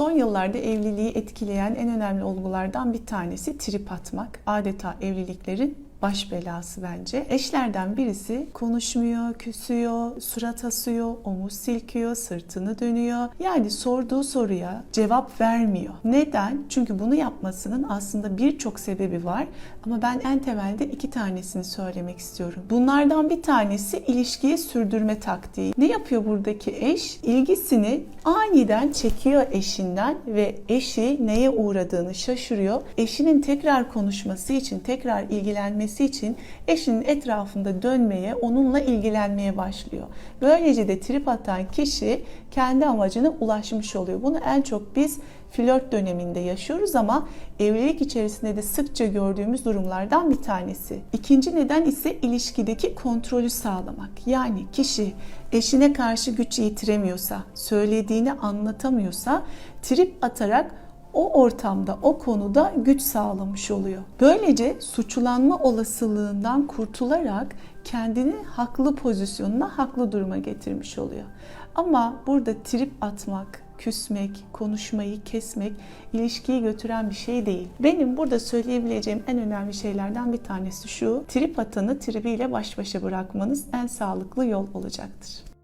Son yıllarda evliliği etkileyen en önemli olgulardan bir tanesi trip atmak. Adeta evliliklerin baş belası bence. Eşlerden birisi konuşmuyor, küsüyor, surat asıyor, omuz silkiyor, sırtını dönüyor. Yani sorduğu soruya cevap vermiyor. Neden? Çünkü bunu yapmasının aslında birçok sebebi var. Ama ben en temelde iki tanesini söylemek istiyorum. Bunlardan bir tanesi ilişkiyi sürdürme taktiği. Ne yapıyor buradaki eş? İlgisini aniden çekiyor eşinden ve eşi neye uğradığını şaşırıyor. Eşinin tekrar konuşması için, tekrar ilgilenmesi için eşinin etrafında dönmeye, onunla ilgilenmeye başlıyor. Böylece de trip atan kişi kendi amacına ulaşmış oluyor. Bunu en çok biz flört döneminde yaşıyoruz ama evlilik içerisinde de sıkça gördüğümüz durumlardan bir tanesi. İkinci neden ise ilişkideki kontrolü sağlamak. Yani kişi eşine karşı güç yitiremiyorsa, söylediğini anlatamıyorsa trip atarak o ortamda, o konuda güç sağlamış oluyor. Böylece suçlanma olasılığından kurtularak kendini haklı pozisyonuna, haklı duruma getirmiş oluyor. Ama burada trip atmak, küsmek, konuşmayı kesmek ilişkiyi götüren bir şey değil. Benim burada söyleyebileceğim en önemli şeylerden bir tanesi şu. Trip atanı tribiyle baş başa bırakmanız en sağlıklı yol olacaktır.